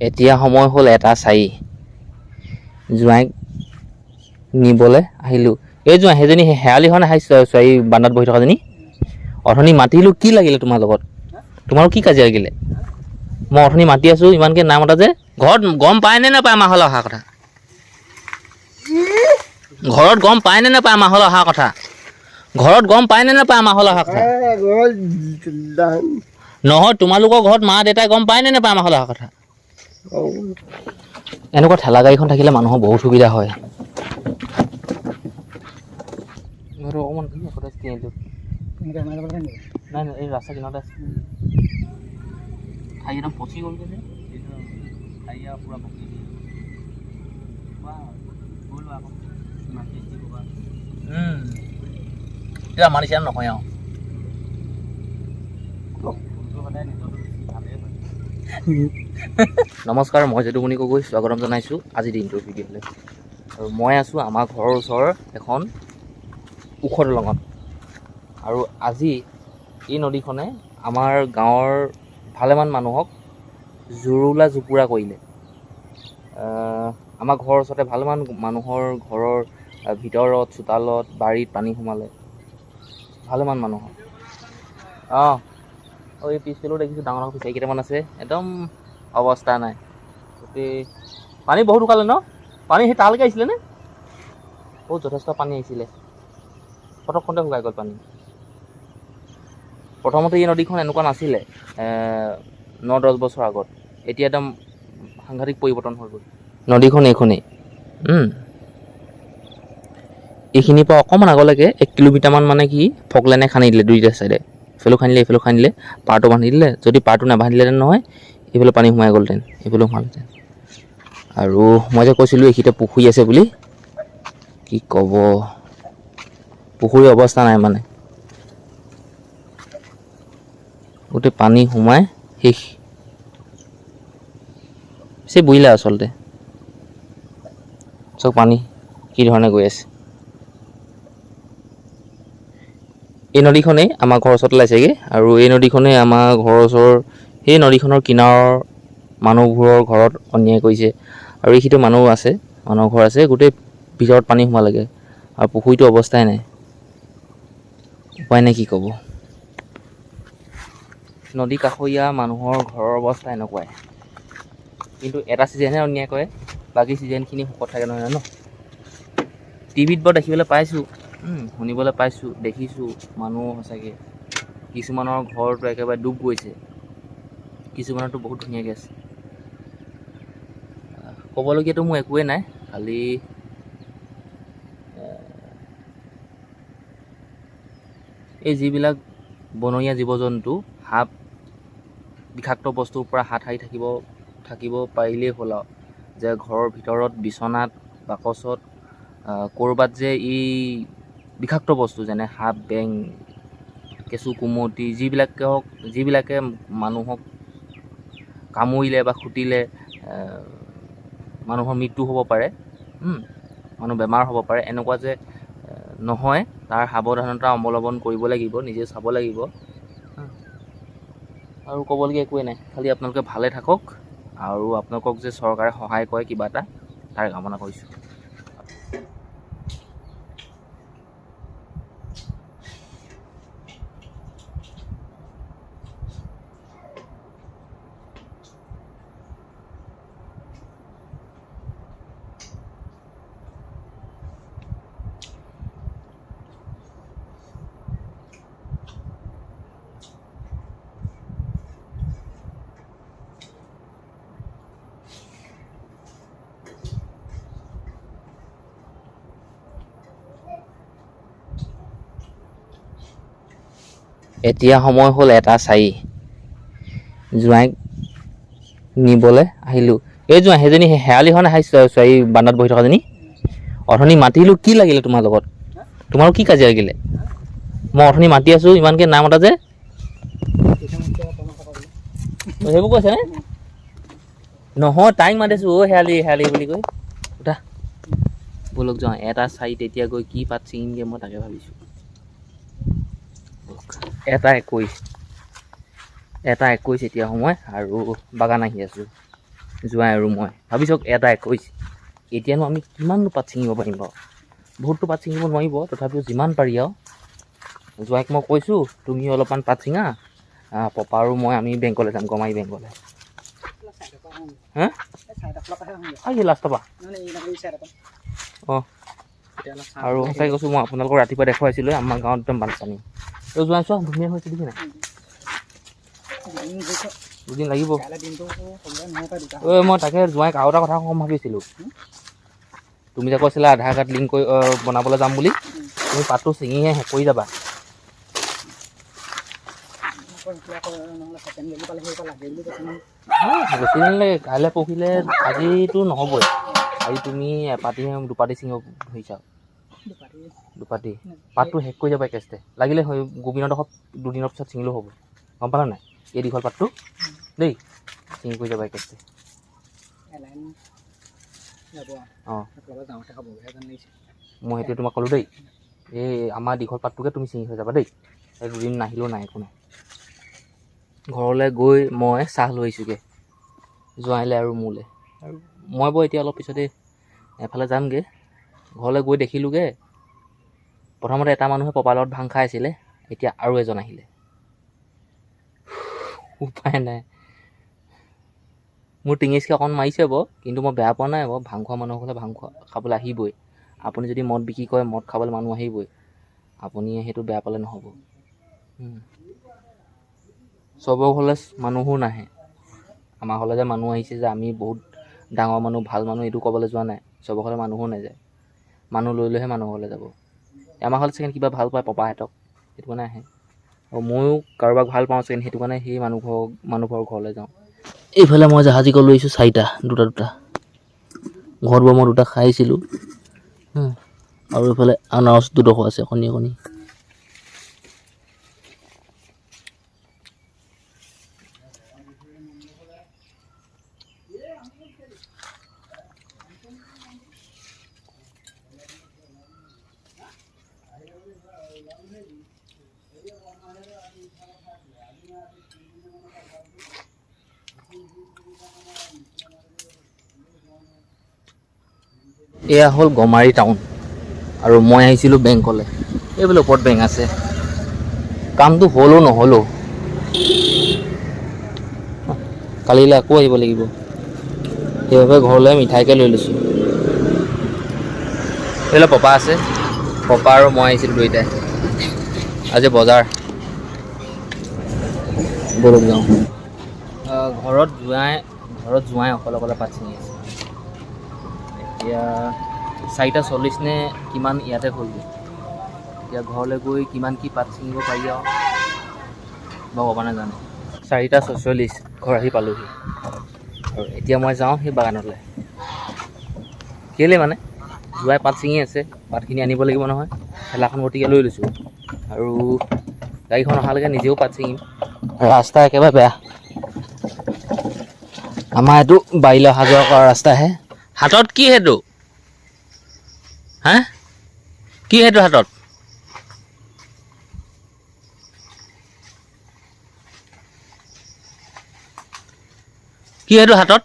এতিয়া সময় হ'ল এটা চাৰি। জোঁৱাইক নিবলৈ আহিলোঁ। এই জোঁৱাই সেইজনী হে- শেৱালিখন আহি ছোৱালী বান্দাত বহি থকাজনী অথনি মাতিলোঁ কি লাগিলে তোমাৰ লগত? তোমাৰো কি কাজিয়া লাগিলে? মই অথনি মাতি আছোঁ ইমানকৈ নাম এটা যে ঘৰত গম পায় নে নাপায় আমাৰ ঘৰলৈ অহা কথা? ঘৰত গম পায় নে নাপায় আমাৰ ঘৰলৈ অহা কথা? ঘৰত গম পায় নে নাপায় আমাৰ ঘৰলৈ অহা কথা? নহয় তোমালোকৰ ঘৰত মা দেউতাই গম পায় নে নাপায় আমাৰ ঘৰলৈ অহা কথা? এনেকুৱা ঠেলা গাড়ীখন থাকিলে মানুহৰ বহুত সুবিধা হয়। ঘৰটো অকণমান আগতে কিনি দিওঁ। নাই নাই এই ৰাস্তা কিনাৰতে আছে। ঠাই একদম পচি গ'লগৈ যে। এইটো ঠাই আৰু পূৰা পকি এতিয়া আমাৰ নিচিনা নহয় আৰু? নমস্কাৰ মই যদুমণি গগৈ স্বাগতম জনাইছোঁ আজিৰ দিনটোৰ ভিডিঅ'লৈ। আৰু মই আছোঁ আমাৰ ঘৰৰ ওচৰৰ এখন ওখ দলঙত। আৰু আজি এই নদীখনে আমাৰ গাঁৱৰ ভালেমান মানুহক জুৰুলা জুপুৰা কৰিলে। আমাৰ ঘৰৰ ওচৰতে ভালেমান মানুহৰ ঘৰৰ ভিতৰত চোতালত বাৰীত পানী সোমালে। ভালেমান মানুহৰ। অঁ অঁ এই পিছফালেও দেখিছোঁ ডাঙৰ ডাঙৰ ফিচাৰী কেইটামান আছে। একদম অৱস্থা নাই। গোটেই পানী বহুত শুকালে ন? পানী সেই তালৈকে আহিছিলে নে? বহুত যথেষ্ট পানী আহিছিলে। পটকখনতে শুকাই গ'ল পানী। প্ৰথমতে এই নদীখন এনেকুৱা নাছিলে ন দহ বছৰ আগত। এতিয়া একদম সাংঘাতিক পৰিৱৰ্তন হৈ গ'ল। নদীখন এইখনেই। এইখিনিৰ পৰা অকণমান আগলৈকে এক কিলোমিটাৰমান মানে কি ফকলেনে খান্দি দিলে দুইটা চাইডে। এইফালেও খান্দিলে এইফালেও খান্দিলে পাৰটো বান্ধি দিলে যদি পাৰটো নাবান্ধিলেহেঁতেন নহয়, এইফালে পানী সোমাই গ'লহেঁতেন এইফালেও সোমালহেঁতেন আৰু মই যে কৈছিলোঁ, এইখিনিতে পুখুৰী আছে বুলি, কি ক'ব? পুখুৰীৰ অৱস্থা নাই মানে। গোটেই পানী সোমাই শেষ। পিছে বুজিলে আচলতে। চব পানী কি ধৰণে গৈ আছে। এই নদীখনেই আমাৰ ঘৰৰ ওচৰত ওলাইছেগৈ আৰু এই নদীখনেই আমাৰ ঘৰৰ ওচৰৰ সেই নদীখনৰ কিনাৰৰ মানুহবোৰৰ ঘৰত অন্যায় কৰিছে। আৰু এইখিনিতো মানুহ আছে মানুহৰ ঘৰ আছে গোটেই ভিতৰত পানী সোমালেগৈ আৰু পুখুৰীটো অৱস্থাই নাই। উপায় নাই কি ক'ব। নদী কাষৰীয়া মানুহৰ ঘৰৰ অৱস্থা এনেকুৱাই। কিন্তু এটা ছিজনহে অন্যায় কৰে বাকী ছিজনখিনি সুখত থাকে নহয় ন টিভিত বাৰু দেখিবলৈ পাইছোঁ। শুনিবলৈ পাইছোঁ দেখিছোঁ মানুহ সঁচাকৈ। কিছুমানৰ ঘৰটো একেবাৰে ডুব গৈছে। কিছুমানৰতো বহুত ধুনীয়াকৈ আছে ক'বলগীয়াতো মোৰ একোৱেই নাই খালি এই যিবিলাক বনৰীয়া জীৱ জন্তু সাপ বিষাক্ত বস্তুৰ পৰা হাত সাৰি থাকিব থাকিব পাৰিলেই হ'ল আৰু। যে ঘৰৰ ভিতৰত বিচনাত বাকচত ক'ৰবাত যে এই বিষাক্ত বস্তু যেনে সাপ বেং কেঁচু কুমটি যিবিলাকে হওক যিবিলাকে মানুহক কামুৰিলে বা খুটিলে মানুহৰ মৃত্যু হ'ব পাৰে মানুহ বেমাৰ হ'ব পাৰে এনেকুৱা যে নহয় তাৰ সাৱধানতা অৱলম্বন কৰিব লাগিব নিজে চাব লাগিব। আৰু ক'বলগীয়া একোৱেই নাই খালি আপোনালোকে ভালে থাকক আৰু আপোনালোকক যে চৰকাৰে সহায় কৰে কিবা এটা তাৰ কামনা কৰিছোঁ এতিয়া সময় হ'ল এটা চাৰি জোঁৱাইক নিবলৈ আহিলোঁ। এই জোঁৱাই, সেইজনী হে- শেৱালিখন আহি ছোৱা- ছোৱালী বান্দাত বহি থকাজনী অথনি মাতিলোঁ, কি লাগিলে তোমাৰ লগত? তোমাৰো কি কাজিয়া লাগিলে? মই অথনি মাতি আছোঁ, ইমানকৈ নাম এটা যে। সেইবোৰ কৈছেনে নহয়, তাইক মাতিছোঁ অ' শেৱালি শেৱালি বুলি কৈ। উঠা। ব'লক যাওঁ এটা চাৰিত এতিয়া গৈ কি পাত ছিঙিমগৈ মই তাকে ভাবিছোঁ। এটা একৈছ এটা একৈছ এতিয়া সময় আৰু বাগান আহি আছোঁ জোঁৱাই আৰু মই। ভাবি চাওক এটা একৈছ এতিয়ানো আমি কিমাননো পাত ছিঙিব পাৰিম বাৰু? বহুতটো পাত ছিঙিব নোৱাৰিব তথাপিও যিমান পাৰি আৰু। জোঁৱাইক মই কৈছোঁ তুমি অলপমান পাত ছিঙা পপা আৰু মই আমি বেংকলৈ যাম গমাৰি বেংকলৈ। হা? লাষ্টৰ পৰা। অঁ। আৰু সঁচাকৈ কৈছোঁ মই আপোনালোকক ৰাতিপুৱা দেখুৱাইছিলোঁ আমাৰ গাঁৱত একদম বানপানী। এই জোঁৱাই চোৱা ধুনীয়া হৈছে দেখি নাই দুদিন লাগিব ঐ মই তাকে জোঁৱাইক আৰু এটা কথা ক'ম ভাবিছিলোঁ তুমি যে কৈছিলা আধাৰ কাৰ্ড লিংক কৰি বনাবলৈ যাম বুলি তুমি পাতটো ছিঙিহে শেষ কৰি যাবা কাইলৈ পৰহিলৈ আজিতো নহ'বই আজি তুমি এপাতিহে দুপাতি ছিঙিব ধৰিছা দুপাতি। পাতটো শেষ কৰি যাবা একেষ্টে লাগিলে হয় গোবিন্দডোখৰ দুদিনৰ পিছত ছিঙিলেও হ'ব। গম পালা নাই? এই দীঘল পাতটো। দেই ছিঙি কৰি যাবা একেষ্টে অঁ। মই সেইটোৱে তোমাক ক'লোঁ দেই। এই আমাৰ দীঘল পাতটোকে তুমি ছিঙি হৈ যাবা দেই। এই দুদিন নাহিলেও নাই একো নাই। ঘৰলৈ গৈ মই চাহ লৈ আহিছোঁগৈ। জোঁৱাইলে আৰু মোলৈ। আৰু মই বাৰু এতিয়া অলপ পিছতে এফালে যামগৈ। ঘৰলৈ গৈ দেখিলোঁগৈ। প্ৰথমতে এটা মানুহে পপাৰ লগত ভাং খাই আছিলে এতিয়া আৰু এজন আহিলে। উপায় নাই। মোৰ টিঙিচকৈ অকণ মাৰিছে বাৰু কিন্তু মই বেয়া পোৱা নাই বাৰু। ভাং খোৱা মানুহ হ'লে ভাং খোৱা খাবলৈ আহিবই। আপুনি যদি মদ বিক্ৰী কৰে মদ খাবলৈ মানুহ আহিবই। আপুনি সেইটো বেয়া পালে নহ'ব। চবৰ ঘৰলৈ মানুহো নাহে। আমাৰ ঘৰলৈ যে মানুহ আহিছে যে আমি বহুত ডাঙৰ মানুহ ভাল মানুহ এইটো ক'বলৈ যোৱা নাই। চবৰ ঘৰলৈ মানুহো নাযায়। মানুহ লৈ লৈহে মানুহ ঘৰলৈ যাব। আমাৰ ঘৰত চাগে কিবা ভাল পায় পপাহঁতক সেইটো কাৰণে আহে। আৰু ময়ো কাৰোবাক ভাল পাওঁ চাগে সেইটো কাৰণে সেই মানুহ ঘৰ মানুহ ঘৰৰ ঘৰলৈ যাওঁ। এইফালে মই জাহাজী কল লৈছোঁ চাৰিটা দুটা দুটা। ঘৰত বাৰু মই দুটা খাই আহিছিলোঁ। হা। আৰু এইফালে আনাৰস দুডোখৰ আছে কণী কণী। এয়া হ'ল গমাৰি টাউন। আৰু মই আহিছিলোঁ বেংকলৈ। এইবোলে ওপৰত বেংক আছে? কামটো হ'লেও নহ'লেও কালিলৈ আকৌ আহিব লাগিব। সেইবাবে ঘৰলৈ মিঠাইকে লৈ লৈছোঁ। এইফালে পপা আছে। পপা আৰু মই আহিছিলোঁ দুয়োটাই আজি বজাৰ। বলক যাওঁ। ঘৰত জোঁৱাই ঘৰত জোঁৱাই অকলে অকলে পাত ছিঙি আছে। এতিয়া চাৰিটা চল্লিছ নে কিমান ইয়াতে হ'লগৈ? এতিয়া ঘৰলৈ গৈ কিমান কি পাত ছিঙিব পাৰি আৰু, ভগৱানে জানে। চাৰিটা ছয়চল্লিছ, ঘৰ আহি পালোহি। আৰু এতিয়া মই যাওঁ সেই বাগানলৈ। কেলৈ মানে? যোৱাই পাত ছিঙি আছে, পাতখিনি আনিব লাগিব নহয়। ঠেলাখন গতিকে লৈ লৈছোঁ। আৰু গাড়ীখন অহালৈকে নিজেও পাত ছিঙিম। ৰাস্তা একেবাৰে বেয়া। আমাৰ এইটো বাৰীলৈ অহা যোৱা কৰা ৰাস্তাহে হাতত কি সেইটো? হা? কি সেইটো হাতত? কি সেইটো হাতত?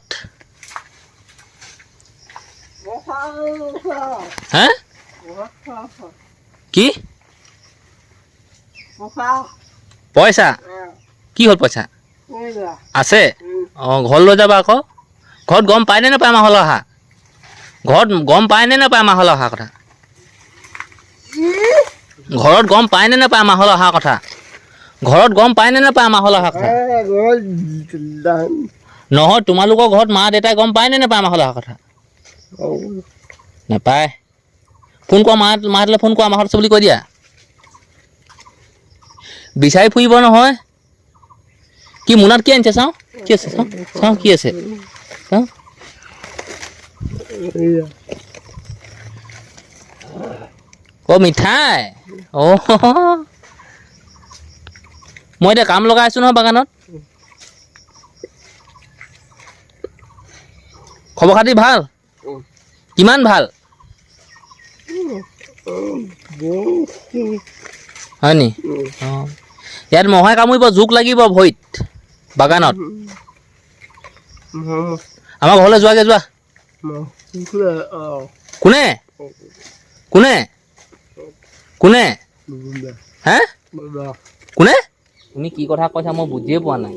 হা? কি? পইচা? কি হ'ল পইচা? আছে? অঁ ঘৰত লৈ যাবা আকৌ। ঘৰত গম পায়নে নাপায় আমাৰ ঘৰলৈ অহা? ঘৰত গম পায়নে নাপায় আমাৰ অহা কথা? ঘৰত গম পায়নে নাপায় আমাৰ অহা কথা? ঘৰত গম পায়নে নাপায় আমাৰ অহা কথা? নহয়, তোমালোকৰ ঘৰত মা দেউতাই গম পায়নে নাপায় আমাৰ ঘৰলৈ অহা কথা? নাপায়। ফোন কৰা মা মাহঁতলৈ ফোন কৰা ঘৰত আছে বুলি কৈ দিয়া। বিচাৰি ফুৰিব নহয়। কি মোনাত কি আনিছে চাওঁ? কি আছে চাওঁ? চাওঁ কি আছে? চাওঁ। অ' মিঠাই। অ' মই এতিয়া কাম লগাই আছোঁ নহয় বাগানত। খবৰ খাতি ভাল? কিমান ভাল? হয় নি? অঁ। ইয়াত মহে কামুৰিব জোক লাগিব ভৰিত বাগানত। আমাৰ ঘৰলৈ যোৱাগে যোৱা। কোনে কোনে কোনে হে কোনে তুমি কি কথা কৈছা মই বুজিয়ে পোৱা নাই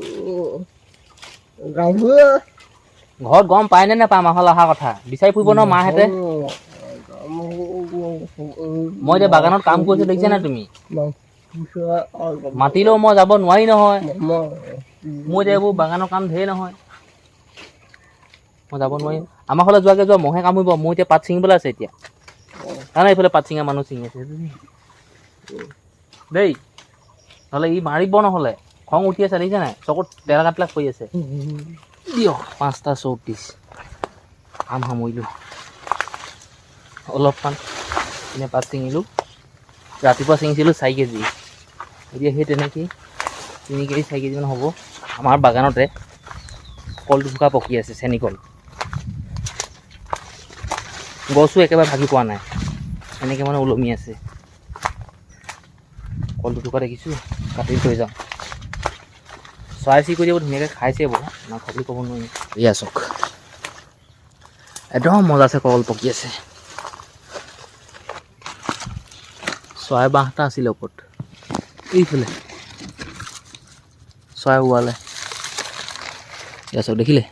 ঘৰত গম পায় নে নাপায় আমাৰ ঘৰলৈ অহা কথা বিচাৰি ফুৰিব ন মাহঁতে মই এতিয়া বাগানত কাম কৰিছো দেখিছা নাই তুমি মাতিলেও মই যাব নোৱাৰি নহয় মোৰ এতিয়া এইবোৰ বাগানৰ কাম ধেৰ নহয় মই যাব নোৱাৰিম। আমাৰ ঘৰলৈ যোৱাকৈ যোৱা, মহে কামুৰিব, মোৰ এতিয়া পাত ছিঙিবলৈ আছে এতিয়া। কাৰণে এইফালে পাত ছিঙা মানুহ ছিঙি আছে। দেই, নহ'লে ই মাৰিব নহ'লে। খং উঠি আছে, দেখিছা নাই? চকুত তেৰা কাটলাক কৰি আছে। দিয়ক, পাঁচটা চৌত্ৰিছ। কাম সামৰিলোঁ। অলপমান এনে পাত ছিঙিলোঁ। ৰাতিপুৱা ছিঙিছিলোঁ চাৰি কেজি। এতিয়া সেই তেনেকেই, তিনি কেজি, চাৰি কেজিমান হ'ব। আমাৰ বাগানতে কল দুফুকা পকি আছে, চেনিকল। গছো একেবাৰে ভাগি পোৱা নাই। এনেকৈ মানে ওলমি আছে। কল দুটুকা দেখিছোঁ কাটি থৈ যাওঁ। চৰাই চিৰিকটিয়ে ধুনীয়াকৈ খাইছে বাৰু নাখাব বুলি ক'ব নোৱাৰিম। এয়া চাওক। একদম মজা আছে কল পকি আছে। চৰাই বাঁহটা আছিলে ওপৰত। এইফালে। চৰাই ওৱালে। এয়া চাওক, দেখিলে?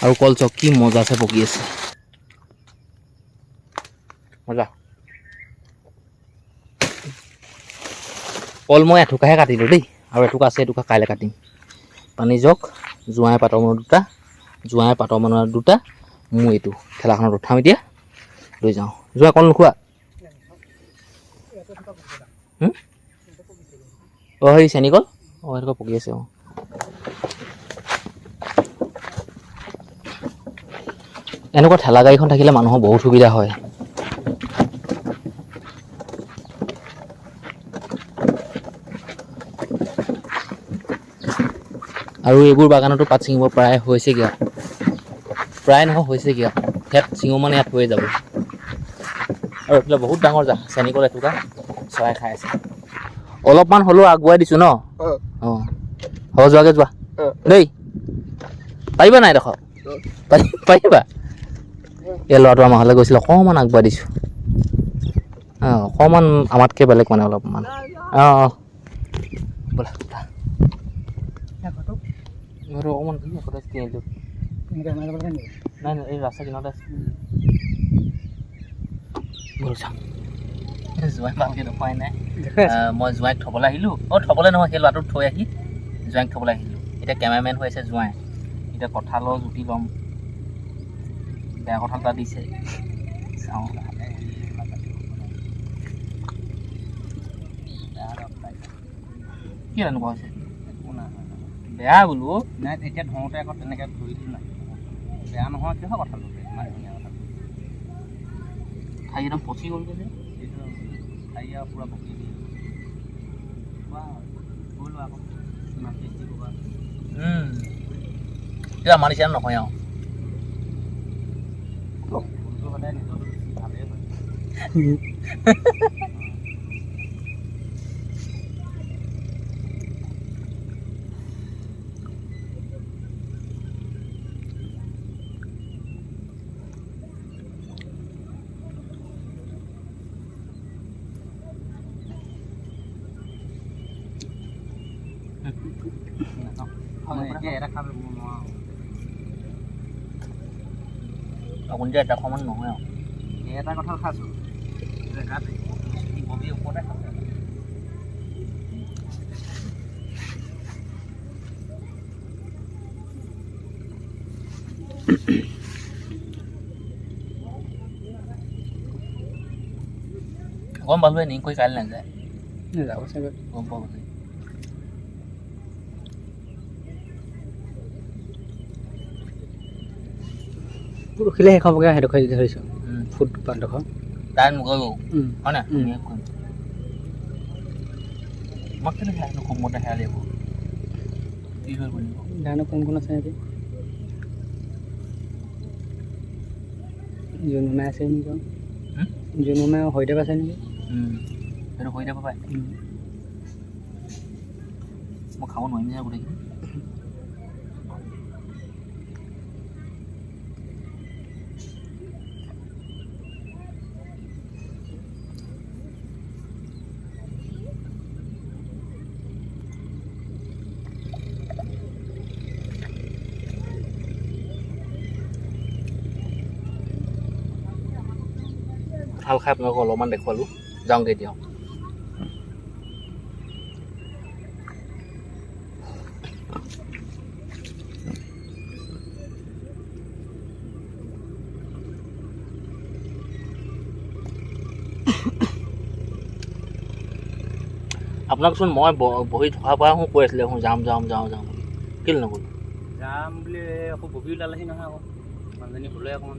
আৰু কল চাওক, কি মজা আছে পকি আছে। মজা কল মই এথুকাহে কাটিলোঁ দেই, আৰু এথুকা আছে এথুকা কাইলৈ কাটিম। পানী জগ জোঁৱাই পাতৰ মানৰ দুটা, জোঁৱাই পাতৰ মানৰ দুটা, মোৰ এইটো ঠেলাখনত উঠাম এতিয়া, লৈ যাওঁ। যোৱা কল নোখোৱা? অঁ হেৰি চেনী কল? অঁ সেইটোকে পকি আছে, অঁ। এনেকুৱা ঠেলা গাড়ীখন থাকিলে মানুহৰ বহুত সুবিধা হয়। আৰু এইবোৰ বাগানতো পাত ছিঙিব প্ৰায় হৈছেগৈ আৰু প্ৰায় নহয় হৈছেগৈ আৰু ইয়াত ছিঙো মানে ইয়াত হৈয়ে যাব। আৰু এইফালে বহুত ডাঙৰ জা চেনিকল এটুকা চৰাই খাই আছে। অলপমান হ'লেও আগুৱাই দিছোঁ ন? অঁ। হ'ব যোৱাকৈ যোৱা। দেই। পাৰিবা নাই দেখক পাৰি পাৰিবা? এই ল'ৰাটো আমাৰ ঘৰলৈ গৈছিলে অকণমান আগবঢ়াই দিছোঁ। অঁ অকণমান আমাতকৈ বেলেগ মানে অলপমান। অঁ অঁ। ব'লা। ঘৰটো অকণমান আগতে কিনিলোঁ নাই নাই এই ৰাস্তা কিনাৰতে আছে ব'ল জোঁৱাই ভালকৈ নোখোৱাই নাই মই জোঁৱাইক থ'বলৈ আহিলোঁ অঁ থ'বলৈ নহয় সেই ল'ৰাটোক থৈ আহি জোঁৱাইক থ'বলৈ আহিলোঁ এতিয়া কেমেৰামেন হৈ আছে জোঁৱাই এতিয়া কঁঠালৰ জুতি ল'ম। বেয়া কঁঠাল এটা দিছে। চাওঁ। কি এনেকুৱা হৈছে? বেয়া বোলো। নাই তেতিয়া ধৰোঁতে আকৌ তেনেকৈ ধৰি দিলোঁ নাই বেয়া নহয় কিহৰ কথা ল'লে ইমান ধুনীয়া কথা ঠাই একদম পচি গ'লগৈ যে। এইটো খাই আৰু পূৰা পকি দিয়ে খোৱা গৈ লোৱা আকৌ। ইমান টেষ্টি ক'বা। এতিয়া আমাৰ নিচিনা নহয় আৰু। সদায় নিজৰটো বেছি ভালেই হয়। แย่นะครับลุงมเอาคนแย่จากความมันหนองแล้วแย่ได้ก็เท่าค่าสุดเลยครับที่ผมมีคนได้ครับผมบอกเลยนี่คุยกันเลยนี่เราใช่ไหมผมบอกเลย নগৈ গ'ল উম। হয় নাই? উম। ধুনীয়াকৈ কৰিম মই কেলৈ হেৰালোঁ? খুব মতে হেৰালি আকৌ কি হৈ গ'ল জানো কোন কোন আছে সিহঁতি জুনুমাই আছে নেকি বাৰু? হুম? জুনুমাই আৰু হৰিদেৱ আছে নেকি? সেইটো হৈ যাব পাৰে মই খাব নোৱাৰিম যে গোটেইখিনি। কঁঠাল খাই আপোনালোকক অলপমান দেখুৱালোঁ। যাওঁগৈ এতিয়া আপোনাকচোন মই বহি থকাৰ পৰা কৈ আছিলে যাম যাম যাওঁ যাওঁ কেলৈ নগ'লো? যাম বুলি আকৌ ববি ওলালেহি নহয় আকৌ। মানুহজনী শুলে অকণমান।